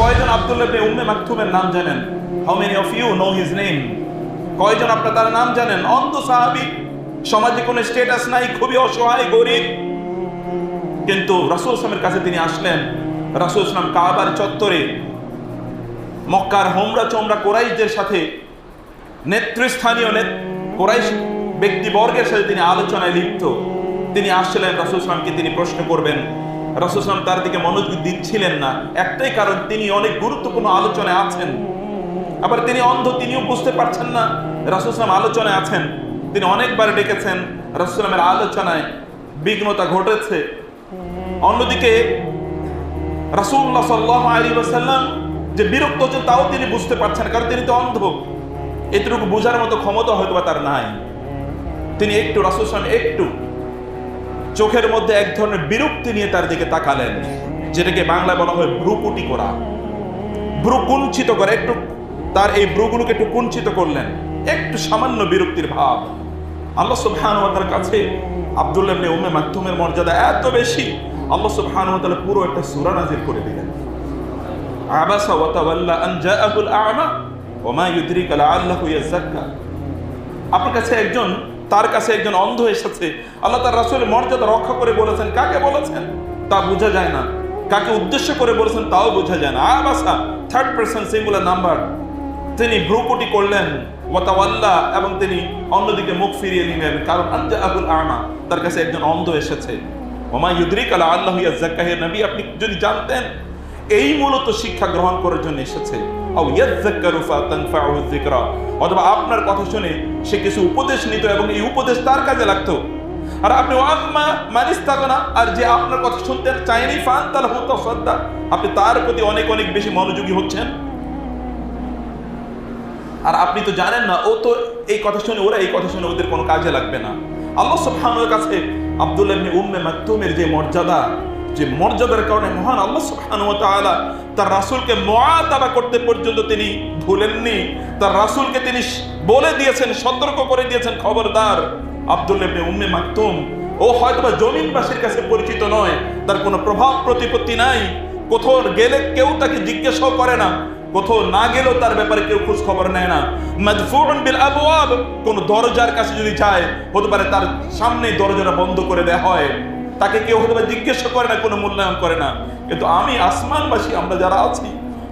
কয়জন আব্দুল্লাহ ইবনে উম্মে মাকতুমের নাম জানেন? How many of you know his name কয়জন আপনার তার নাম জানেন? অন্ধ সাহাবী, সমাজে কোনো স্ট্যাটাস নাই, খুবই অসহায়, গরিব। কিন্তু রাসূল ইসলামের কাছে তিনি আসলেন। রাসূল ইসলাম কাবার চত্বরে মক্কার হোমরা চোমরা কোরাইশদের সাথে নেতৃস্থানীয় নেত- কোরাইশ ব্যক্তিবর্গের সাথে তিনি আলোচনায় লিপ্ত। তিনি আসছিলেন রাসূল ইসলামকে তিনি প্রশ্ন করবেন রাসূল ইসলাম তার দিকে মনোযোগ দিচ্ছিলেন না। একটাই কারণ, তিনি অনেক গুরুত্বপূর্ণ আলোচনায় আছেন। আবার তিনি অন্ধ, তিনিও বুঝতে পারছেন না। রাসূল ইসলাম আলোচনায় আছেন। তিনি অনেকবার ডেকেছেন রাসূল ইসলামের আলোচনায়। বিঘ্নতা ঘটেছে। অন্যদিকে রাসূলুল্লাহ সাল্লাল্লাহু আলাইহি ওয়াসাল্লাম যে বিরক্ত হচ্ছেন, তাও তিনি বুঝতে পারছেন কারণ তিনি তো অন্ধ। এতটুকু বোঝার মতো ক্ষমতা হয়তো বা তার নাই। তিনি একটু আলাইহি একটু চোখের মধ্যে এক ধরনের বিরক্তি নিয়ে তার দিকে তাকালেন, যেটাকে বাংলায় বলা হয় ভ্রুকুটি করা। ভ্রু কুঞ্চিত করে একটু, তার এই ভ্রুগুলোকে একটু কুঞ্চিত করলেন, একটু সামান্য বিরক্তির ভাব। আল্লাহ তাআলার কাছে আব্দুল্লাহ উম্মে মাকতুমের মর্যাদা এত বেশি, আল্লাহ সুবহানাহু ওয়া পুরো একটা সূরা নাযিল করে দিলেন। আবাসা ওয়া তাওয়াল্লা আন জাআহুল আ'মা, ওয়া মা ইউদরিকা লাআল্লাহু ইয়াযাক্কা। আপনার কাছে একজন তার কাছে একজন অন্ধ এসেছে। আল্লাহ তার রাসূলের মর্যাদা রক্ষা করে বলেছেন, কাকে বলেছেন? তা বোঝা যায় না। কাকে উদ্দেশ্য করে বলেছেন তাও বোঝা যায় না। Abasa third person singular number তিনি ভ্রুকুটি করলেন, ওয়াতাওয়াল্লা, এবং তিনি অন্যদিকে মুখ ফিরিয়ে নিলেন। কারণ আনজা আবুল আমা, তার কাছে একজন অন্ধ এসেছে। ওমা ইউদ্রিক আলা আল্লাহ নবী, আপনি যদি জানতেন, এই মূলত শিক্ষা গ্রহণ করার জন্য এসেছে। অথবা আপনার কথা শুনে সে কিছু উপদেশ নিত এবং এই উপদেশ তার কাজে লাগতো। আর আপনি ওয়াম্মা মানিস্তাগনা, আর যে আপনার কথা শুনতে চায়নি ফান তাহলে হতো শ্রদ্ধা আপনি তার প্রতি অনেক অনেক বেশি মনোযোগী হচ্ছেন। আর আপনি তো জানেন না, ও তো এই কথা শুনে, ওরা এই কথা শুনে ওদের কোনো কাজে লাগবে না। আল্লাহ সুবহানাহুর কাছে আব্দুল্লাহ উম্মে মাকতুমের যে মর্যাদা যে মর্যাদার কারণে মহান আল্লাহ সুবহানাহু ওয়া তার রাসূলকে মুআতাবা করতে পর্যন্ত তিনি ভুলেননি। তার রাসুলকে তিনি বলে দিয়েছেন, সতর্ক করে দিয়েছেন খবরদার ইবনে উম্মে মাকতুম। ও হয়তোবা জমিনবাসীর কাছে পরিচিত নয়, তার কোনো প্রভাব প্রতিপত্তি নাই। কোথাও গেলে কেউ তাকে জিজ্ঞাসাও করে না। কোথাও না গেলেও তার ব্যাপারে কেউ খোঁজ খবর নেয় না। মাদফুউন বিল আবওয়াব, কোন দরজার কাছে যদি যায়, হতে পারে তার সামনে দরজাটা বন্ধ করে দেয়া হয়। তাকে কেউ পারে জিজ্ঞাসা করে না, কোনো মূল্যায়ন করে না। কিন্তু আমি আসমানবাসী, আমরা যারা আছি,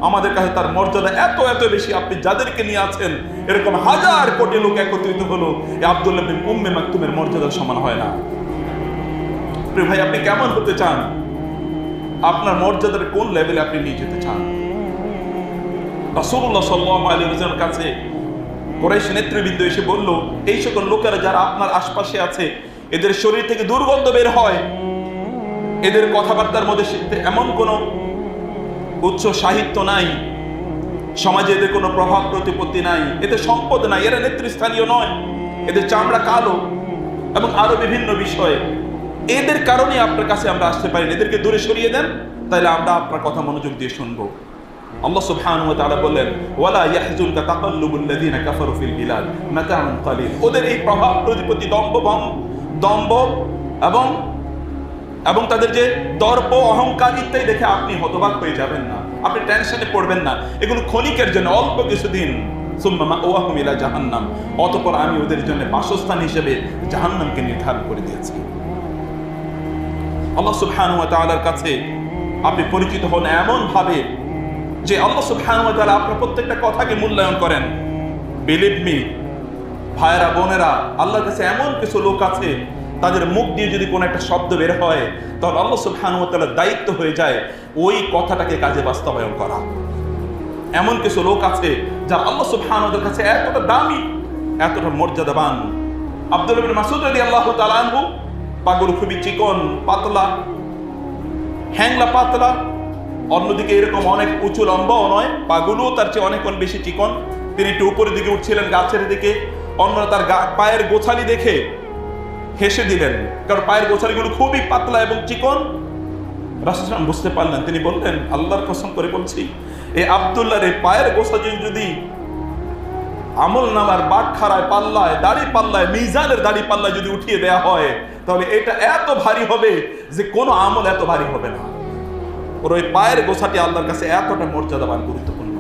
আমাদের কাছে তার মর্যাদা এত এত বেশি। আপনি যাদেরকে নিয়ে আছেন, এরকম হাজার কোটি লোক একত্রিত হলো আব্দুল্লাহ বিন উম্মে মাকতুমের মর্যাদার সমান হয় না। ভাই, আপনি কেমন হতে চান? আপনার মর্যাদার কোন লেভেলে আপনি নিয়ে যেতে চান? সাল্লাল্লাহু আলাইহি ওয়াসাল্লামের কাছে কুরাইশ নেতৃবৃন্দ এসে বলল, এই সকল লোকেরা যারা আপনার আশপাশে আছে এদের শরীর থেকে দুর্গন্ধ বের হয়। এদের কথাবার্তার মধ্যে এমন কোনো উচ্চ সাহিত্য নাই। সমাজে এদের কোনো প্রভাব প্রতিপত্তি নাই। এদের সম্পদ নাই। এরা নেতৃস্থানীয় নয়। এদের চামড়া কালো এবং আরও বিভিন্ন বিষয়ে। এদের কারণে আপনার কাছে আমরা আসতে পারি এদেরকে দূরে সরিয়ে দেন। তাহলে আমরা আপনার কথা মনোযোগ দিয়ে শুনব। আল্লাহ সুবহানাহু ওয়া তাআলা বললেন, ওয়ালা ইয়াহজুনকা তাকাল্লুবুল লাযিনা কাফারু ফিল বিলাদ মাতাউন কালিল। ওদের এই প্রভাব প্রতিপত্তি দম্ভ দম্ভ এবং এবং তাদের যে দর্প, অহংকার ইত্যাদি দেখে আপনি হতবাক হয়ে যাবেন না। আপনি টেনশনে পড়বেন না। এগুলো ক্ষণিকের জন্য, অল্প কিছুদিন। সুম্মা ওয়াহুম ইলা জাহান্নাম। অতঃপর আমি ওদের জন্য বাসস্থান হিসেবে জাহান্নামকে নির্ধারণ করে দিয়েছি। আল্লাহ সুবহানাহু ওয়া তাআলার কাছে আপনি পরিচিত হন এমন ভাবে যে আল্লাহ সুবহানাহু ওয়া তাআলা আপনার প্রত্যেকটা কথাকে মূল্যায়ন করেন। বিলিভ মি ভাইয়েরা, বোনেরা, আল্লাহর কাছে এমন কিছু লোক আছে, তাদের মুখ দিয়ে যদি কোনো একটা শব্দ বের হয়, তাহলে আল্লাহ সুবহানাহু ওয়া দায়িত্ব হয়ে যায় ওই কথাটাকে কাজে বাস্তবায়ন করা। এমন কিছু লোক আছে যা আল্লাহ সুবহানাহু কাছে এতটা দামি, এতটা মর্যাদাবান। আব্দুল মাসুদ মাসউদ আল্লাহ আনহু, পাগল খুবই চিকন, পাতলা, হ্যাংলা পাতলা, অন্যদিকে এরকম অনেক উঁচু লম্বাও নয়, পাগুলোও তার চেয়ে অনেক বেশি চিকন। তিনি একটু উপরের দিকে উঠছিলেন গাছের দিকে অন্যরা তার পায়ের গোছালি দেখে হেসে দিলেন। কারণ পায়ের গোছালিগুলো খুবই পাতলা এবং চিকন। রাসুলাম বুঝতে পারলেন। তিনি বললেন, আল্লাহর কসম করে বলছি, এই আবদুল্লাহর এই পায়ের গোছালি যদি আমল নামার বাঘ খারায় পাল্লায়, দাড়ি পাল্লায়, মিজানের দাড়ি পাল্লায় যদি উঠিয়ে দেয়া হয়, তাহলে এটা এত ভারী হবে যে কোনো আমল এত ভারী হবে না। ওর ওই পায়ের গোছাটি আল্লাহর কাছে এতটা মর্যাদাবান, গুরুত্বপূর্ণ।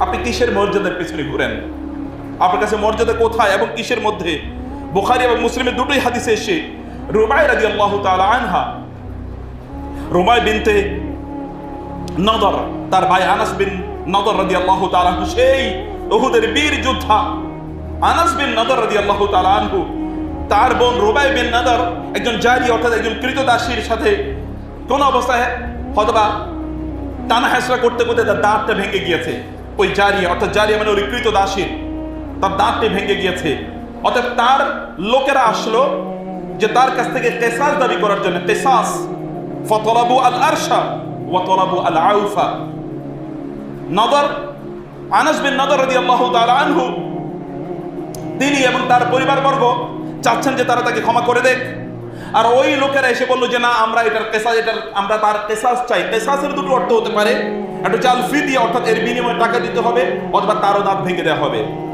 আপনি কিসের মর্যাদার পিছনে ঘুরেন? আপনার কাছে মর্যাদা কোথায় এবং কিসের মধ্যে? বুখারি এবং মুসলিমের দুটোই হাদিসে এসে রুমাই রাজি আল্লাহ তাআলা আনহা রুমাই বিনতে নদর, তার ভাই আনাস বিন নদর রাদি আল্লাহ তালাহু সেই উহুদের বীর যোদ্ধা আনাস বিন নদর রাদি আল্লাহ তালাহু তার বোন রুবাই বিন নদর একজন জারি অর্থাৎ একজন কৃতদাসীর সাথে কোন অবস্থায় হয়তোবা টানা হেসরা করতে করতে তার দাঁতটা ভেঙে গিয়েছে। ওই জারি, অর্থাৎ জারি মানে ওই কৃতদাসীর। তার দাঁতটি ভেঙে গিয়েছে। অতএব তার লোকেরা আসলো যে তার কাছ থেকে কেসাস দাবি করার জন্য, কেসাস। ফতলাবু আল আরশা ওয়াতলাবু আল আউফা। নদর, আনাস বিন নদর রাদিয়াল্লাহু তাআলা আনহু, তিনি এবং তার পরিবারবর্গ চাচ্ছেন যে তারা তাকে ক্ষমা করে দেখ। আর ওই লোকেরা এসে বলল যে, না, আমরা এটার কেসাস, এটার, আমরা তার কেসাস চাই। কেসাসের দুটো অর্থ হতে পারে, একটা চাল ফি দিয়ে, অর্থাৎ এর বিনিময়ে টাকা দিতে হবে, অথবা তারও দাঁত ভেঙে দেওয়া হবে।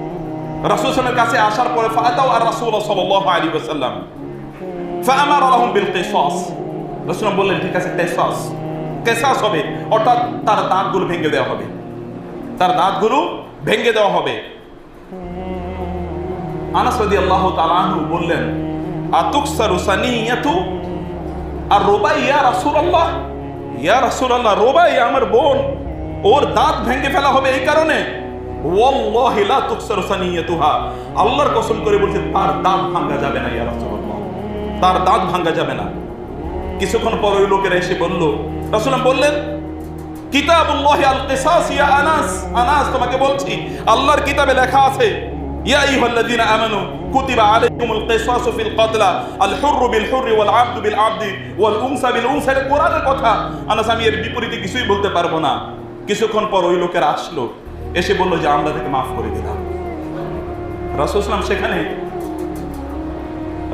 রাসূল কাছে আসার পরে ফাতাও আর রাসূল সাল্লাল্লাহু আলাইহি ওয়াসাল্লাম। ফাআমার লাহুম বিল কিসাস। রাসূল বললেন, ঠিক আছে, কিসাস। কিসাস হবে। অর্থাৎ তার দাঁতগুলো ভেঙে দেওয়া হবে। তার দাঁতগুলো ভেঙে দেওয়া হবে। আনাস রাদিয়াল্লাহু তাআলা আনহু বললেন, আতুকসারু সানিয়াতু? আর রোবাই, ইয়া রাসূলুল্লাহ ইয়া রাসূলুল্লাহ, রোবাই আমার বোন, ওর দাঁত ভেঙে ফেলা হবে এই কারণে। ওয়াল্লাহি লা তুকসারু সানিয়াতুহা। আল্লাহর কসম করে বলছে, তার দাঁত ভাঙা যাবে না, ইয়া রাসূলুল্লাহ। তার দাঁত ভাঙা যাবে না। কিছুক্ষণ পর ওই লোকেরা এসে বলল, রাসূলুল্লাহ বললেন, কিতাবুল্লাহি আল কিসাস ইয়া আনাস। আনাস, তোমাকে বলছি, আল্লাহর কিতাবে লেখা আছে, ইয়া আইয়ুহাল্লাযীনা আমানু কুতিবা আলাইকুমুল কিসাসু ফিল কতলা, আল হুররু বিল হুররি ওয়াল আবদু বিল আবদি ওয়াল উনসা বিল উনসা, এটা কোরআনের কথা। আনাস, আমি এর বিপরীতে কিছুই বলতে পারব না। কিছুক্ষণ পর ওই লোকেরা আসলো। এসে বলল যে, আমরা তাকে মাফ করে দিলাম। রাসূল সাল্লাম সেখানে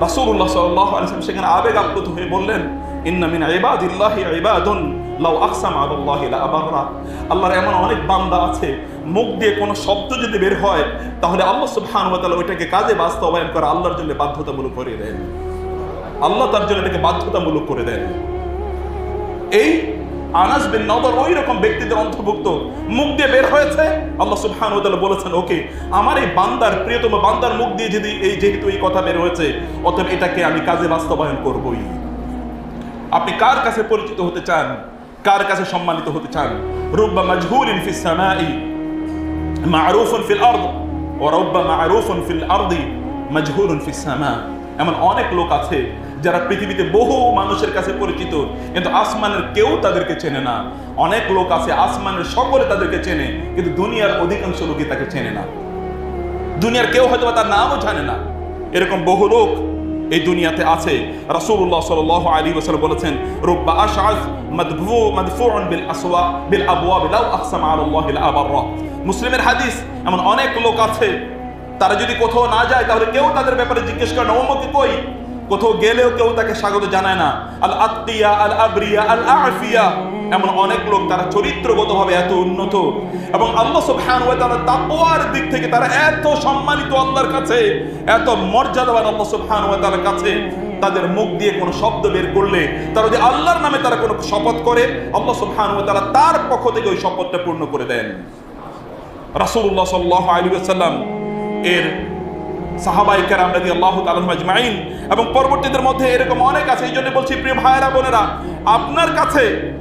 আলাইহি ওয়াসাল্লাম সেখানে আবেগ আপ্লুত হয়ে বললেন, ইন্না মিন ইবাদিল্লাহি ইবাদুন, লাউ আকসাম আলাল্লাহি লা আবাররা আল্লাহর এমন অনেক বান্দা আছে, মুখ দিয়ে কোনো শব্দ যদি বের হয়, তাহলে আল্লাহ সুবহানাহু ওয়া তাআলা ওইটাকে কাজে বাস্তবায়ন করে আল্লাহর জন্য বাধ্যতামূলক করে দেন। আল্লাহ তার জন্য এটাকে বাধ্যতামূলক করে দেন। এই আনাস বিন নদর ওই রকম ব্যক্তিদের অন্তর্ভুক্ত। মুখ দিয়ে বের হয়েছে। আল্লাহ সুবহানাহু ওয়া বলেছেন, ওকে, আমার এই বান্দার, প্রিয়তম বান্দার মুখ দিয়ে যদি এই যেহেতু এই কথা বের হয়েছে, অতএব এটাকে আমি কাজে বাস্তবায়ন করবই। আপনি কার কাছে পরিচিত হতে চান? কার কাছে সম্মানিত হতে চান? রুব্বা মাজহুলিন ফিস সামাই, মারুফুন ফিল আরদ রুব্বা মারুফুন ফিল আরদি, মাজহুলুন ফিস সামা। এমন অনেক লোক আছে যারা পৃথিবীতে বহু মানুষের কাছে পরিচিত, কিন্তু আসমানের কেউ তাদেরকে চেনে না। অনেক লোক আছে আসমানের সকলে তাদেরকে চেনে, কিন্তু দুনিয়ার অধিকাংশ লোকই তাকে চেনে না। দুনিয়ার কেউ হয়তো তার নামও জানে না। এরকম বহু লোক এই দুনিয়াতে আছে। রাসূলুল্লাহ সাল্লাল্লাহু আলাইহি ওয়াসাল্লাম বলেছেন, রুব্বা আশআস মাদফু মাদফুউন বিল আসওয়া, বিল আবওয়াব লাউ আকসামা আলা মুসলিমের হাদিস এমন অনেক লোক আছে, তারা যদি কোথাও না যায় তাহলে কেউ তাদের ব্যাপারে জিজ্ঞেস করে না কই? কোথাও গেলেও কেউ তাকে স্বাগত জানায় না। আল আত্তিয়া, আল আবরিয়া, আল আফিয়া। এমন অনেক লোক তারা চরিত্রগতভাবে এত উন্নত। এবং আল্লাহ সুবহানাহু ওয়া তাআলা তাকওয়ার দিক থেকে তারা এত সম্মানিত আল্লাহর কাছে, এত মর্যাদাবান আল্লাহ সুবহানাহু ওয়া তাআলার কাছে, তাদের মুখ দিয়ে কোনো শব্দ বের করলে, তারা যদি আল্লাহর নামে তারা কোনো শপথ করে, আল্লাহ সুবহানাহু ওয়া তাআলা তার পক্ষ থেকে ওই শপথটা পূর্ণ করে দেন। রাসূলুল্লাহ সাল্লাল্লাহু আলাইহি ওয়াসাল্লাম এর এবং পরবর্তীদের মধ্যে এরকম অনেক আছে, এই জন্য বলছি, প্রিয় ভাইয়েরা, বোনেরা, আপনার কাছে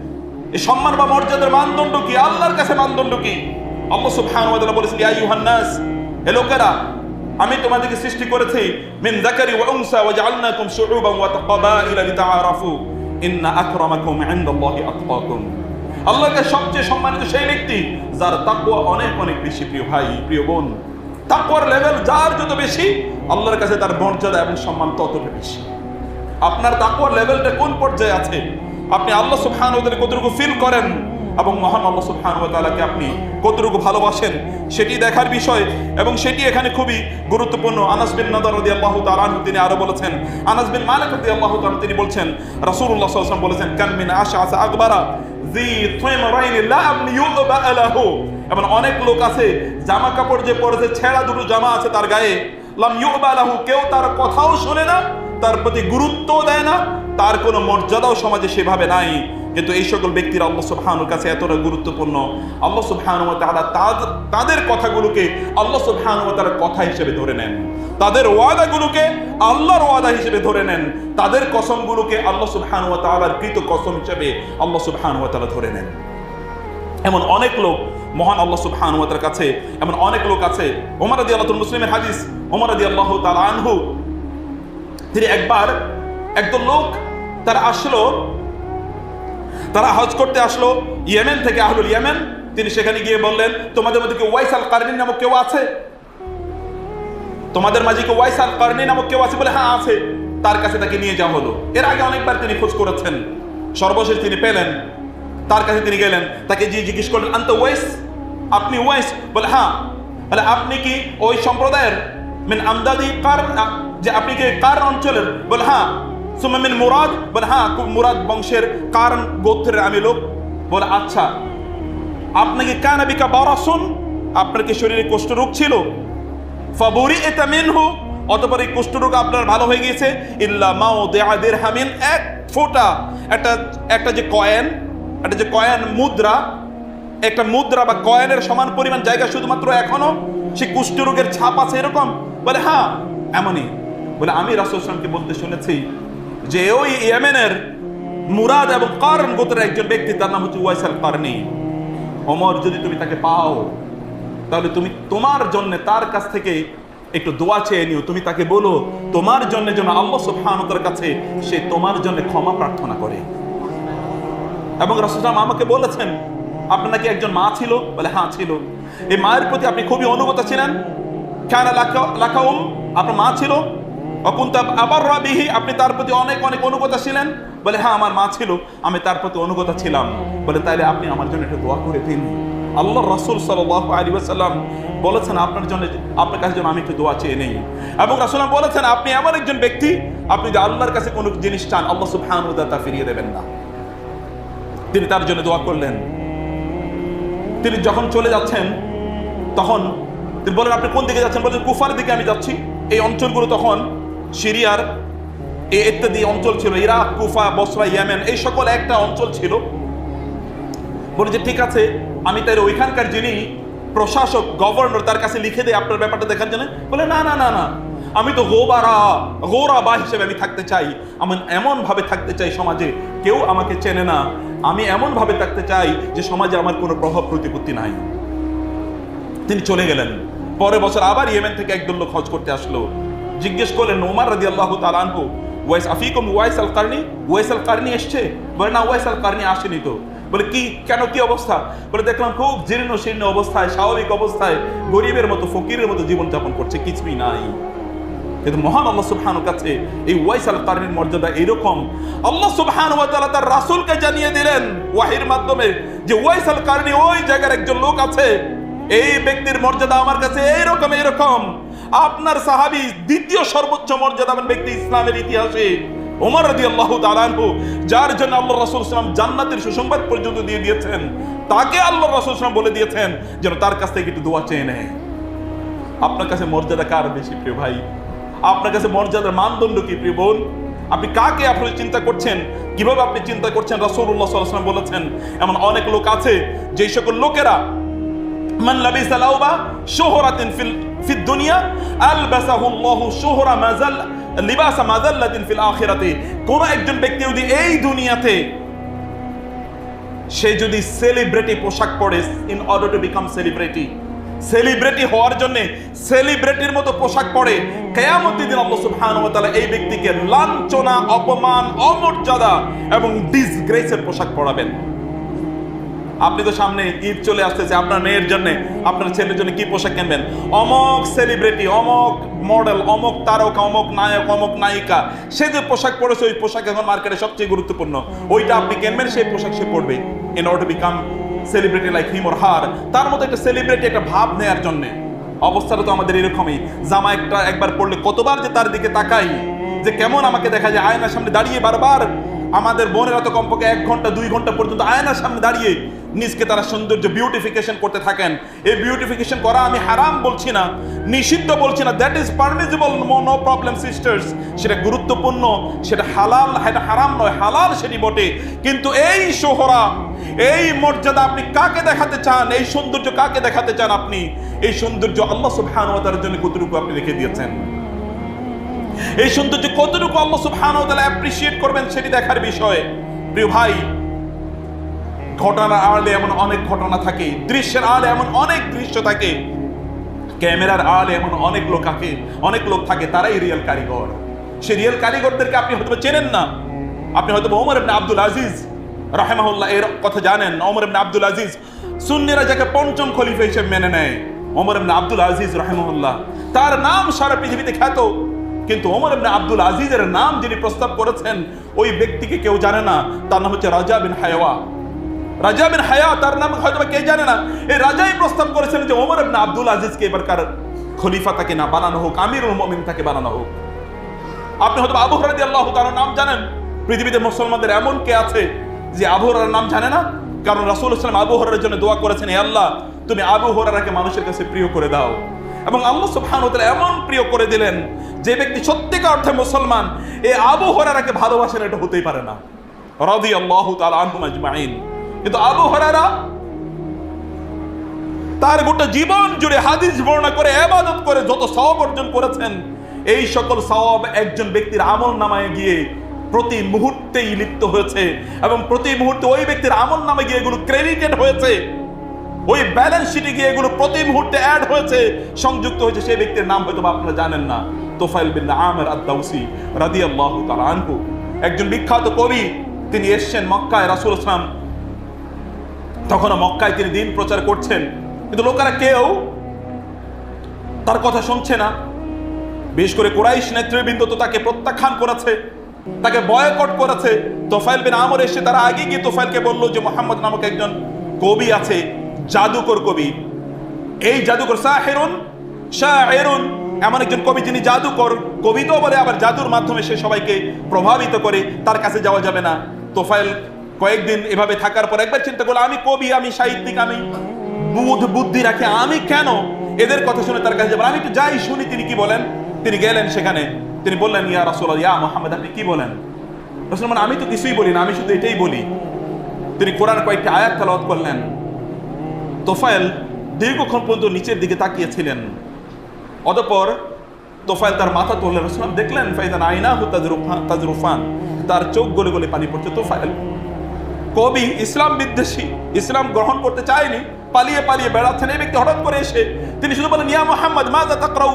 সম্মান বা মর্যাদার মানদণ্ড কি? আল্লাহর কাছে মানদণ্ড কি? লোকেরা, আমি তোমাদেরকে সৃষ্টি করেছি, মিন ওয়া উনসা ওয়া জাআলনাকুম ওয়া তাকাবাইলা লিতাআরাফু। ইন্না আকরামাকুম ইনদাল্লাহি আতকাকুম। আল্লাহর সবচেয়ে সম্মানিত সেই ব্যক্তি, যার তাকওয়া অনেক অনেক বেশি, প্রিয় ভাই, প্রিয় বোন। তাকওয়ার লেভেল যার যত বেশি, আল্লাহর কাছে তার মর্যাদা এবং সম্মান তত বেশি। আপনার তাকওয়ার লেভেলটা কোন পর্যায়ে আছে? আপনি আল্লাহ সুবহানাহু ওয়া তাআলা কতটুকু ফিল করেন এবং মহান আল্লাহ সুবহানাহু ওয়া তাআলাকে আপনি কতটুকু ভালোবাসেন? সেটি দেখার বিষয় এবং সেটি এখানে খুবই গুরুত্বপূর্ণ। আনাস বিন নাদার রাদিয়াল্লাহু তাআলা তিনি আরও বলেছেন, আনাস বিন মালিক রাদিয়াল্লাহু তাআলা তিনি বলছেন, রাসূলুল্লাহ সাল্লাল্লাহু আলাইহি বলেছেন, কান মিন আশআস আকবারা, জি তুইমরাইন লা আমনি ইউবা আলাহু। এমন অনেক লোক আছে, জামা কাপড় যে পরেছে, ছেঁড়া দুটো জামা আছে তার গায়ে। লাম ইউবা লাহু কেউ তার কথাও শোনে না, তার প্রতি গুরুত্ব দেয় না, তার কোনো মর্যাদাও সমাজে সেভাবে নাই। কিন্তু এই সকল ব্যক্তিরা আল্লাহ সুবহানুর কাছে এতটা গুরুত্বপূর্ণ। আল্লাহ সুবহানু তাআলা তাদ- তাদের কথাগুলোকে আল্লাহ সুবহানু তাআলার কথা হিসেবে ধরে নেন। তাদের ওয়াদাগুলোকে আল্লাহর ওয়াদা হিসেবে ধরে নেন। তাদের কসমগুলোকে আল্লাহ সুবহানু তাআলার কৃত কসম হিসেবে আল্লাহ সুবহানু তাআলা ধরে নেন। এমন অনেক লোক মহান আল্লাহ সুবহান কাছে, এমন অনেক লোক আছে, ওমর রাদি আল্লাহ মুসলিমের হাদিস, ওমর রাদি আল্লাহ তাআলা আনহু, তিনি একবার একদল লোক, তারা আসলো, তারা হজ করতে আসলো, ইয়েমেন থেকে আহলুল ইয়েমেন, তিনি সেখানে গিয়ে বললেন, তোমাদের মধ্যে কি ওয়াইস আল নামক কেউ আছে? তোমাদের মাঝে কি ওয়াইস আল কারনি নামক কেউ আছে বলে হ্যাঁ আছে। তার কাছে তাকে নিয়ে যাওয়া হলো। এর আগে অনেকবার তিনি খোঁজ করেছেন। সর্বশেষ তিনি পেলেন। তার কাছে তিনি গেলেন। তাকে যে জিজ্ঞেস করলেন, আন্ত ওয়াইস? আপনি ওয়াইস? বলে হ্যাঁ। বলে, আপনি কি ওই সম্প্রদায়ের? মিন আমদাদি কার যে আপনি কি কার অঞ্চলের? বলে হ্যাঁ। সুমামিন মুরাদ? বলে হ্যাঁ মুরাদ বংশের কার গোত্রের আমি লোক। বলে আচ্ছা। আপনাকে কানাবিকা বারাসুন? আপনার কি শরীরে কুষ্ঠরোগ ছিল? ফাবুরি এটা মিনহু। অতপর এই কুষ্ঠরোগ আপনার ভালো হয়ে গিয়েছে। ইল্লা মাও দেহাদের হামিন এক ফোটা। একটা একটা যে কয়েন। একটা যে কয়েন মুদ্রা, একটা মুদ্রা বা কয়েনের সমান পরিমাণ জায়গা শুধুমাত্র এখনও সে কুষ্ঠরোগের ছাপ আছে এরকম? বলে হ্যাঁ এমনই। বলে, আমি রাসুলকে বলতে শুনেছি যে ওই ইয়েমেনের মুরাদ এবং কারণ গোত্রের একজন ব্যক্তি, তার নাম হচ্ছে ওয়াইসাল কারনি অমর যদি তুমি তাকে পাও, তাহলে তুমি তোমার জন্য তার কাছ থেকে একটু দোয়া চেয়ে নিও। তুমি তাকে বলো, তোমার জন্য যেন আল্লাহ সুবহানাহুর কাছে সে তোমার জন্য ক্ষমা প্রার্থনা করে। এবং রাসূলুল্লাহ আমাকে বলেছেন আপনার নাকি একজন মা ছিল। বলে হ্যাঁ ছিল। এই মায়ের প্রতি আপনি খুবই অনুগত ছিলেন। কেন লাখাউম আপনার মা ছিল। আবার আপনি তার প্রতি অনেক অনেক অনুগত ছিলেন। বলে হ্যাঁ আমার মা ছিল। আমি তার প্রতি অনুগত ছিলাম। বলে, তাইলে আপনি আমার জন্য একটু দোয়া করে দিন। আল্লাহ রসুল সাল্লাল্লাহু আলাইহি ওয়াসাল্লাম বলেছেন, আপনার জন্য, আপনার কাছে যেন আমি একটু দোয়া চেয়ে নেই। এবং রাসূল বলেছেন, আপনি এমন একজন ব্যক্তি, আপনি যে আল্লাহর কাছে কোনো জিনিস চান, আল্লাহ ফিরিয়ে দেবেন না। তিনি তার জন্য দোয়া করলেন। তিনি যখন চলে যাচ্ছেন, তখন তিনি বলেন, আপনি কোন দিকে যাচ্ছেন? বলেন, কুফার দিকে আমি যাচ্ছি। এই অঞ্চলগুলো তখন সিরিয়ার এই ইত্যাদি অঞ্চল ছিল, ইরাক, কুফা, বসরা, ইয়ামেন, এই সকল একটা অঞ্চল ছিল। বলে যে, ঠিক আছে, আমি তার ওইখানকার যিনি প্রশাসক, গভর্নর, তার কাছে লিখে দেয় আপনার ব্যাপারটা দেখার জন্য। বলে, না না না না আমি তো গোবারা গোরা বা হিসেবে আমি থাকতে চাই। আমি এমনভাবে থাকতে চাই সমাজে, কেউ আমাকে চেনে না। আমি এমনভাবে থাকতে চাই যে সমাজে আমার কোনো প্রভাব প্রতিপত্তি নাই। তিনি চলে গেলেন। পরের বছর আবার ইয়েমেন থেকে একদল লোক হজ করতে আসলো। জিজ্ঞেস করলেন, ওমার রাদি আল্লাহ তালানহু Uwais আফিকুম Uwais al Qarni? Uwais al Qarni এসছে? বলে, না, ওয়াইস আল কারনি আসেনি তো। বলে, কি, কেন, কি অবস্থা? বলে, দেখলাম খুব জীর্ণ শীর্ণ অবস্থায়, স্বাভাবিক অবস্থায় গরিবের মতো, ফকিরের মতো জীবনযাপন করছে, কিছুই নাই। কিন্তু মহান আল্লাহ সুবহানুর কাছে এই ওয়াইস আল মর্যাদা এরকম। আল্লাহ সুবহান ওয়া তাআলা তার রাসূলকে জানিয়ে দিলেন ওয়াহির মাধ্যমে যে ওয়াইস আল ওই জায়গার একজন লোক আছে। এই ব্যক্তির মর্যাদা আমার কাছে এইরকম এইরকম আপনার সাহাবী দ্বিতীয় সর্বোচ্চ মর্যাদাবান ব্যক্তি ইসলামের ইতিহাসে ওমর রাদিয়াল্লাহু তাআলা আনহু, যার জন্য আল্লাহ রাসূল সাল্লাম জান্নাতের সুসংবাদ পর্যন্ত দিয়ে দিয়েছেন। তাকে আল্লাহ রাসূল সাল্লাম বলে দিয়েছেন যেন তার কাছ থেকে একটু দোয়া চেয়ে নেয়। আপনার কাছে মর্যাদা কার বেশি প্রিয় ভাই? আপনার কাছে মর্যাদার মানদণ্ড কি, প্রিয় বোন? আপনি কাকে আপনি চিন্তা করছেন? কীভাবে আপনি চিন্তা করছেন? রাসূলুল্লাহ সাল্লাল্লাহু বলেছেন, এমন অনেক লোক আছে যেই সকল লোকেরা, মান লাবিসা লাউবা শুহরাতিন ফিল ফিদ দুনিয়া আলবাসাহু আল্লাহু শুহরা মাজাল লিবাসা মাজাল্লাতিন ফিল আখিরাতে। কোন একজন ব্যক্তি যদি এই দুনিয়াতে, সে যদি সেলিব্রিটি পোশাক পরে in order to become celebrity celebrity হওয়ার জন্য সেলিব্রিটির মতো পোশাক পরে কেয়ামতের দিন আল্লাহ সুবহানাহু ওয়া তাআলা এই ব্যক্তিকে লাঞ্ছনা, অপমান, অমর্যাদা এবং ডিসগ্রেসের পোশাক পরাবেন। আপনি তো সামনে ঈদ চলে আসতেছে, আপনার মেয়ের জন্য আপনার ছেলের জন্য কি পোশাক কিনবেন? অমক সেলিব্রিটি অমক মডেল অমক তারকা, অমক নায়ক, অমক নায়িকা, সে যে পোশাক পরেছে, ওই পোশাক এখন মার্কেটে সবচেয়ে গুরুত্বপূর্ণ। ওইটা আপনি কিনবেন, সেই পোশাক সে পরবে in order become celebrity like him or her তার মতো একটা সেলিব্রিটি একটা ভাব নেয়ার জন্যে। অবস্থাটা তো আমাদের এরকমই। জামা একটা একবার পড়লে কতবার যে তার দিকে তাকাই, যে কেমন আমাকে দেখা যায়, আয়নার সামনে দাঁড়িয়ে বারবার আমাদের বোনেরা তো কমপক্ষে এক ঘণ্টা, দুই ঘণ্টা পর্যন্ত আয়নার সামনে দাঁড়িয়ে নিজকে তারা সৌন্দর্য বিউটিফিকেশন করতে থাকেন। এই বিউটিফিকেশন করা আমি হারাম বলছি না, নিষিদ্ধ বলছি না। That is permissible no problem sisters সেটা গুরুত্বপূর্ণ, সেটা হালাল এটা হারাম নয়, হালাল সেটি বটে। কিন্তু এই সোহরা, এই মর্যাদা আপনি কাকে দেখাতে চান? এই সৌন্দর্য কাকে দেখাতে চান আপনি? এই সৌন্দর্য আল্লাহ সুবহানাহু ওয়া তাআলার জন্য কতটুকু আপনি রেখে দিয়েছেন? এই সৌন্দর্য কতটুকু আল্লাহ সুবহানাহু তাআলা অ্যাপ্রিশিয়েট করবেন সেটি দেখার বিষয়। প্রিয় ভাই, ঘটনার আড়ালে এমন অনেক ঘটনা থাকে, দৃশ্যের আড়ালে এমন অনেক দৃশ্য থাকে, ক্যামেরার আড়ালে এমন অনেক লোক থাকে, অনেক লোক থাকে, তারাই রিয়েল কারিগর। সে রিয়েল কারিগরদেরকে আপনি হয়তো চেনেন না। আপনি হয়তো ওমর ইবনে আব্দুল আজিজ, রাহেমাহুল্লাহ, এর কথা জানেন। ওমর ইবনে আব্দুল আজিজ সুন্নিরা যাকে পঞ্চম খলিফা হিসেবে মেনে নেয়। ওমর ইবনে আব্দুল আজিজ, রাহেমাহুল্লাহ, তার নাম সারা পৃথিবীতে খ্যাত। কিন্তু ওমর ইবনে আব্দুল আজিজের নাম যিনি প্রস্তাব করেছেন, ওই ব্যক্তিকে কেউ জানে না, তার নাম হচ্ছে রাজা বিন হায়াওয়া। রাজা বিন হায়া তার নাম হয়তো কে জানে না। এই রাজাই প্রস্তাব করেছেন যে ওমর ইবনে আব্দুল আজিজকে এবারকার খলিফা তাকে না বানানো হোক, আমিরুল মুমিন তাকে বানানো হোক। আপনি হয়তো আবু হরাদি আল্লাহ তার নাম জানেন। পৃথিবীতে মুসলমানদের এমন কে আছে যে আবু হরার নাম জানে না? কারণ রাসূল ইসলাম আবু হরার জন্য দোয়া করেছেন, হে আল্লাহ, তুমি আবু হরারাকে মানুষের কাছে প্রিয় করে দাও। এবং আল্লাহ সুবহানাহু ওয়া এমন প্রিয় করে দিলেন, যে ব্যক্তি সত্যিকার অর্থে মুসলমান এই আবু হরারাকে ভালোবাসেন এটা হতেই পারে না। তাআলা আনহুম আজমাইন। কিন্তু আবু তার গোটা জীবন জুড়ে হাদিস বর্ণনা করে এবাদত করে যত সওয়াব অর্জন করেছেন, এই সকল সওয়াব একজন ব্যক্তির আমল নামায় গিয়ে প্রতি মুহূর্তেই লিপ্ত হয়েছে এবং প্রতি মুহূর্তে ওই ব্যক্তির আমল নামে গিয়ে এগুলো ক্রেডিটেড হয়েছে। ওই ব্যালেন্স শিটে গিয়ে এগুলো প্রতি মুহূর্তে অ্যাড হয়েছে, সংযুক্ত হয়েছে সেই ব্যক্তির নাম হয়তো আপনারা জানেন না। তোফাইল বিন আমের আদ-দাউসি রাদিয়াল্লাহু তাআলা আনহু। একজন বিখ্যাত কবি, তিনি এসেছেন মক্কায় রাসূল ইসলাম তখনও মক্কায় তিনি দিন প্রচার করছেন। কিন্তু লোকেরা কেউ তার কথা শুনছে না। বিশেষ করে কুরাইশ নেতৃবৃন্দ তো তাকে প্রত্যাখ্যান করেছে, তাকে বয়কট করেছে। তোফাইল বিন আমর এসে তারা আগে গিয়ে তোফাইলকে বলল যে, মোহাম্মদ নামক একজন কবি আছে জাদুকর কবি। এই জাদুকর সাহেরুন, শাহেরুন, এমন একজন কবি যিনি জাদুকর কবিতাও বলে, আবার জাদুর মাধ্যমে সে সবাইকে প্রভাবিত করে, তার কাছে যাওয়া যাবে না। তোফাইল কয়েকদিন এভাবে থাকার পর একবার চিন্তা করল, আমি কবি, আমি সাহিত্যিক, আমি বুধ বুদ্ধি রাখে, আমি কেন এদের কথা শুনে তার কাছে যাব? আমি একটু যাই, শুনি তিনি কি বলেন। তিনি গেলেন সেখানে, তিনি বললেন, ইয়া রাসূল ইয়া মোহাম্মদ, আপনি কি বলেন? রাসূল আমি তো কিছুই বলি না, আমি শুধু এটাই বলি। তিনি কোরআন কয়েকটি আয়াত তেলাওয়াত করলেন। তোফায়েল দীর্ঘক্ষণ পর্যন্ত নিচের দিকে তাকিয়েছিলেন। অতঃপর তোফায়েল তার মাথা তুললেন রসুলাম দেখলেন ফাইদান আইনা হু তাজরুফান। তাজরুফান তার চোখ গলে গলে পানি পড়ছে তোফায়েল। কবি ইসলাম বিদ্বেষী, ইসলাম গ্রহণ করতে চায়নি, পালিয়ে পালিয়ে বেড়াচ্ছেন এই ব্যক্তি হঠাৎ করে এসে তিনি শুধু বলেন, ইয়া মোহাম্মদ মা যা তাকরাউ?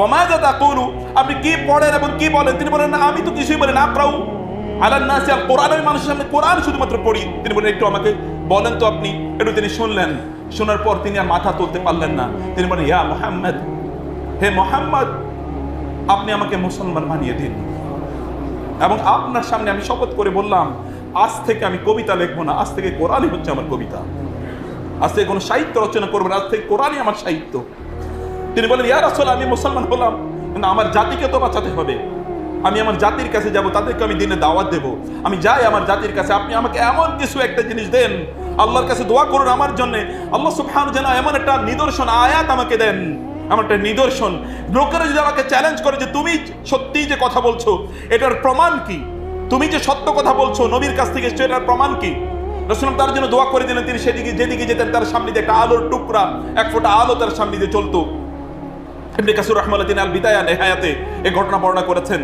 ও মা যা তাকুলু? আপনি কি পড়েন এবং কি বলেন? তিনি বলেন, না, আমি তো কিছুই বলি না, আক্রাউ। আলান নাসি আল কোরআন মানুষের সামনে কোরআন শুধুমাত্র পড়ি। তিনি বলেন, একটু আমাকে বলেন তো আপনি, একটু তিনি শুনলেন। শোনার পর তিনি আর মাথা তুলতে পারলেন না। তিনি বলেন, ইয়া মোহাম্মদ, হে মোহাম্মদ, আপনি আমাকে মুসলমান বানিয়ে দিন। এবং আপনার সামনে আমি শপথ করে বললাম, আজ থেকে আমি কবিতা লিখব না, আজ থেকে কোরআনই হচ্ছে আমার কবিতা। আজ থেকে কোনো সাহিত্য রচনা করব না, আজ থেকে কোরআনই আমার সাহিত্য। তিনি বলেন ইয়ার আসলে আমি মুসলমান হলাম, কিন্তু আমার জাতিকে তো বাঁচাতে হবে। আমি আমার জাতির কাছে যাব, তাদেরকে আমি দিনে দাওয়াত দেব। আমি যাই আমার জাতির কাছে, আপনি আমাকে এমন কিছু একটা জিনিস দেন, আল্লাহর কাছে দোয়া করুন আমার জন্য। আল্লাহ সুবহান যেন এমন একটা নিদর্শন আয়াত আমাকে দেন আমার একটা নিদর্শন। লোকেরা যদি আমাকে চ্যালেঞ্জ করে যে তুমি সত্যিই যে কথা বলছো, এটার প্রমাণ কি? তুমি যে সত্য কথা বলছো, নবীর কাছ থেকে এসছো, এটার প্রমাণ কি? রসুলাম তার জন্য দোয়া করে দিলেন, তিনি সেদিকে যেদিকে যেতেন, তার সামনে একটা আলোর টুকরা, এক ফোঁটা আলো তার সামনে দিয়ে চলতো। ইবনে কাসুর রহমাল্লাহ তিনি আল বিদায়া নেহায়াতে এই ঘটনা বর্ণনা করেছেন।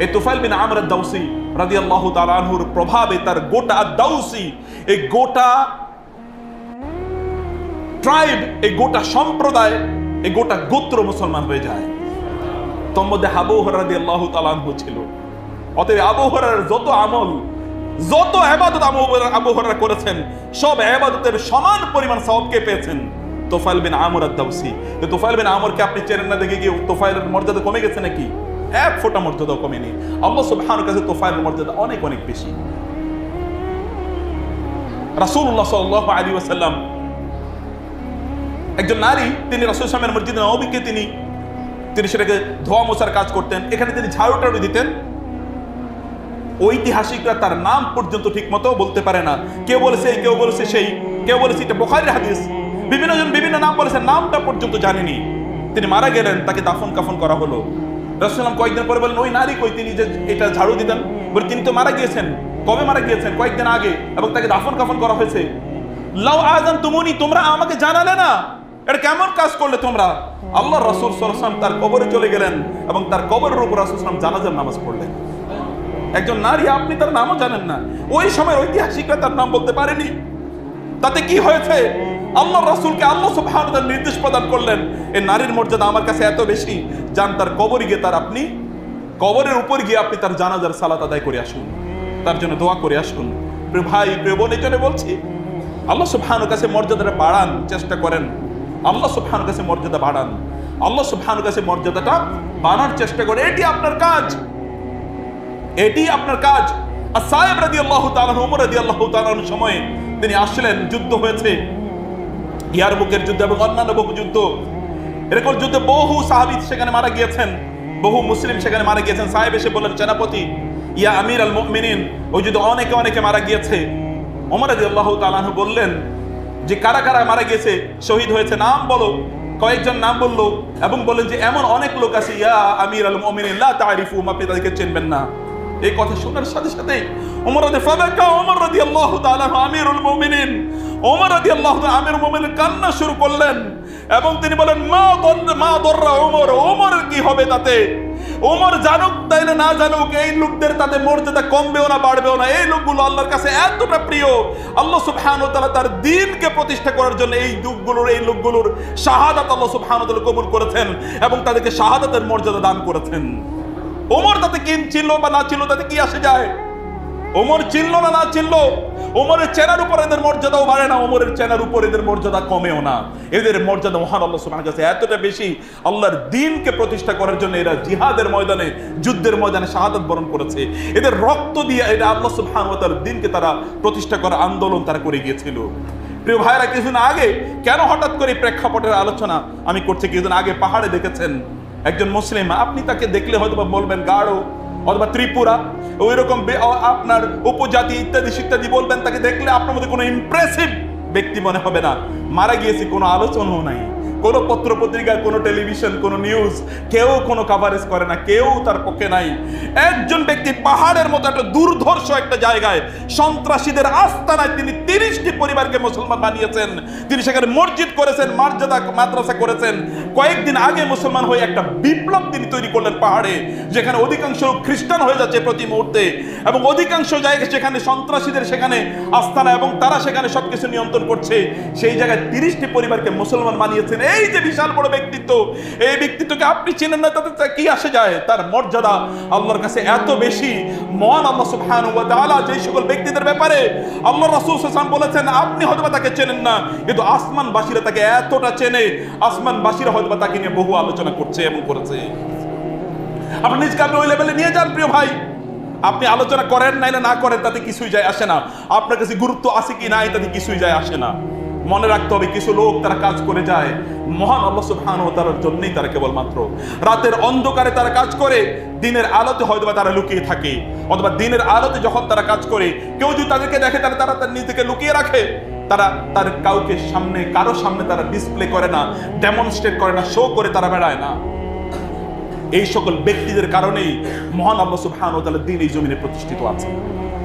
এই তুফাইল বিন আমর দাউসি রাদিয়াল্লাহু তাআলা আনহুর প্রভাবে তার গোটা দাউসি এই গোটা ট্রাইব, এই গোটা সম্প্রদায়, এই গোটা গোত্র মুসলমান হয়ে যায়। তোর মধ্যে আবু হরার রাদিয়াল্লাহু তাআলা আনহু ছিল। অতএব আবু হরার যত আমল, যত এবাদত আবু হরার- করেছেন, সব এবাদতের সমান পরিমাণ সওয়াবকে পেয়েছেন? তোফাইল বিন আমর আদ-দাউসি। তো তোফাইল বিন আমরকে আপনি চেনেন না দেখে কি তোফাইলের মর্যাদা কমে গেছে নাকি? এক ফোঁটা মর্যাদাও কমেনি। আল্লাহ সুবহানাহু কাছে তোফাইলের মর্যাদা অনেক অনেক বেশি। রাসূলুল্লাহ সাল্লাল্লাহু আলাইহি ওয়াসাল্লাম, একজন নারী, তিনি রাসূল সাল্লামের মসজিদে নববীকে তিনি তিনি সেটাকে ধোয়া মোছার কাজ করতেন। এখানে তিনি ঝাড়ু টাড়ু দিতেন। ঐতিহাসিকরা তার নাম পর্যন্ত ঠিক মতো বলতে পারে না। কেউ বলেছে কেউ বলেছে সেই, কেউ বলেছে এটা বোখারির হাদিস। বিভিন্ন জন, বিভিন্ন নাম বলেছে, নামটা পর্যন্ত জানেনি। তিনি মারা গেলেন, তাকে দাফন কাফন করা হলো। রসুলাম কয়েকদিন পরে বলেন ওই নারী কই? তিনি যে এটা ঝাড়ু দিতেন। বলে, তিনি তো মারা গিয়েছেন। কবে মারা গিয়েছেন? কয়েকদিন আগে, এবং তাকে দাফন কাফন করা হয়েছে। লাউ আজান তুমুনি তোমরা আমাকে জানালে না? এটা কেমন কাজ করলে তোমরা? আল্লাহ রসুল সাল্লাম তার কবরে চলে গেলেন, এবং তার কবরের উপর রসুল সাল্লাম জানাজার নামাজ পড়লেন। একজন নারী, আপনি তার নামও জানেন না। ওই সময় ঐতিহাসিকরা তার নাম বলতে পারেনি। তাতে কি হয়েছে? আল্লাহ রাসূলকে আল্লাহ সুবহানাহু তাআলা নির্দেশ প্রদান করলেন এই নারীর মর্যাদা আমার কাছে এত বেশি, যান তার কবরে গিয়ে তার আপনি, কবরের উপর গিয়ে আপনি তার জানাজার সালাত আদায় করে আসুন। তার জন্য দোয়া করে আসুন। প্রিয় ভাই, প্রিয় বোন, এই জন্য বলছি, আল্লাহ সুবহানাহু কাছে মর্যাদাটা বাড়ান, চেষ্টা করেন। আল্লাহ সুবহানাহু কাছে মর্যাদা বাড়ান। আল্লাহ সুবহানাহু কাছে মর্যাদাটা বাড়ানোর চেষ্টা করে এটি আপনার কাজ। এটি আপনার কাজ। আর সাহেব রাদি আল্লাহ তালান উমর রাদি আল্লাহ তালান সময়ে তিনি আসলেন, যুদ্ধ হয়েছে। ইয়ারমুকের যুদ্ধ এবং অন্যান্য বহু যুদ্ধ। এরকম যুদ্ধে বহু সাহাবি সেখানে মারা গিয়েছেন, বহু মুসলিম সেখানে মারা গিয়েছেন। সাহেব এসে বললেন, সেনাপতি, ইয়া আমির আল মুমিনিন, ওই যুদ্ধে অনেকে অনেকে মারা গিয়েছে। ওমর রাদি আল্লাহ তালানহু বললেন, যে কারা কারা মারা গিয়েছে, শহীদ হয়েছে, নাম বলো। কয়েকজন নাম বলল এবং বললেন যে, এমন অনেক লোক আছে, ইয়া আমির আল মুমিনিন, লা তারিফু আপনি তাদেরকে চিনবেন না। এই কথা শোনার সাথে সাথে ওমর রাদি ফাদাকা ওমর রাদি আল্লাহ তাআলা আমিরুল মুমিনিন। ওমর রাদি আল্লাহ আমির মুমিনিন কান্না শুরু করলেন এবং তিনি বলেন, মা দর মা দররা ওমর ওমর কি হবে তাতে? ওমর জানুক তাই না জানুক, এই লোকদের তাতে মর্যাদা কমবেও না, বাড়বেও না। এই লোকগুলো আল্লাহর কাছে এতটা প্রিয়। আল্লাহ সুবহানাহু ওয়া তাআলা তার দ্বীনকে প্রতিষ্ঠা করার জন্য এই যুগগুলোর এই লোকগুলোর শাহাদাত আল্লাহ তাআলা কবুল করেছেন এবং তাদেরকে শাহাদাতের মর্যাদা দান করেছেন। ওমর তাতে কি চিনলো বা না চিনলো, তাতে কি আসে যায়? ওমর চিনলো না না চিনলো? ওমরের চেনার উপর এদের মর্যাদাও বাড়ে না, ওমরের চেনার উপর এদের মর্যাদা কমেও না। এদের মর্যাদা মহান আল্লাহ সুবহানাহু কাছে এতটা বেশি, আল্লাহর দ্বীনকে প্রতিষ্ঠা করার জন্য এরা জিহাদের ময়দানে, যুদ্ধের ময়দানে শাহাদাত বরণ করেছে। এদের রক্ত দিয়ে এটা আল্লাহ সুবহানাহু ওয়া তাআলার দ্বীনকে তারা প্রতিষ্ঠা করার আন্দোলন তারা করে গিয়েছিল। প্রিয় ভাইরা কিছুদিন আগে কেন হঠাৎ করে প্রেক্ষাপটের আলোচনা আমি করছি? কিছুদিন আগে পাহাড়ে দেখেছেন একজন মুসলিম, আপনি তাকে দেখলে হয়তো বলবেন গাঢ়, অথবা ত্রিপুরা ওই রকম আপনার উপজাতি ইত্যাদি ইত্যাদি বলবেন, তাকে দেখলে আপনার মধ্যে কোনো ইমপ্রেসিভ ব্যক্তি মনে হবে না। মারা গিয়েছে কোনো আলোচনাও নাই। কোনো পত্র পত্রিকা কোনো টেলিভিশন, কোনো নিউজ কেউ কোনো কাভারেজ করে না, কেউ তার পক্ষে নাই। একজন ব্যক্তি পাহাড়ের মতো একটা দুর্ধর্ষ একটা জায়গায় সন্ত্রাসীদের আস্তানায় তিনি তিরিশটি পরিবারকে মুসলমান বানিয়েছেন। তিনি সেখানে মসজিদ করেছেন, মর্যাদা মাদ্রাসা করেছেন। কয়েকদিন আগে মুসলমান হয়ে একটা বিপ্লব তিনি তৈরি করলেন পাহাড়ে, যেখানে অধিকাংশ খ্রিস্টান হয়ে যাচ্ছে প্রতি মুহূর্তে। এবং অধিকাংশ জায়গায় সেখানে সন্ত্রাসীদের সেখানে আস্তানা এবং তারা সেখানে সবকিছু নিয়ন্ত্রণ করছে। সেই জায়গায় তিরিশটি পরিবারকে মুসলমান বানিয়েছেন। এই যে বিশাল বড় ব্যক্তিত্ব, এই ব্যক্তিত্বকে আপনি চেনেন না, তাতে কি আসে যায়? তার মর্যাদা আল্লাহর কাছে এত বেশি। মহান আল্লাহ তাআলা যে সকল ব্যক্তিদের ব্যাপারে আল্লাহ রাসূল সাল্লাল্লাহু বলেছেন, আপনি হয়তো তাকে চেনেন না, কিন্তু আসমানবাসীরা তাকে এতটা চেনে, আসমানবাসীরা হয়তো তাকে নিয়ে বহু আলোচনা করছে এবং করেছে। আপনি নিজকে আপনি ওই লেভেলে নিয়ে যান, প্রিয় ভাই। আপনি আলোচনা করেন নাই না না করেন, তাতে কিছুই যায় আসে না। আপনার কাছে গুরুত্ব আছে কি নাই, তাতে কিছুই যায় আসে না। মনে রাখতে হবে, কিছু লোক তারা কাজ করে যায়। মহান আল্লাহ সুবহানাহু ওয়া তাআলার জন্যই তারা কেবলমাত্র। রাতের অন্ধকারে তারা কাজ করে, দিনের আলোতে হয়তো বা তারা লুকিয়ে থাকে। অথবা দিনের আলোতে যখন তারা কাজ করে, কেউ যদি তাদেরকে দেখে তাহলে তারা তার নিজেকে লুকিয়ে রাখে। তারা তার কাউকে সামনে, কারও সামনে তারা ডিসপ্লে করে না ডেমনস্ট্রেট করে না শো করে তারা বেড়ায় না। এই সকল ব্যক্তিদের কারণেই মহান আল্লাহ সুবহানাহু ওয়া তাআলার দিন এই জমিনে প্রতিষ্ঠিত আছে।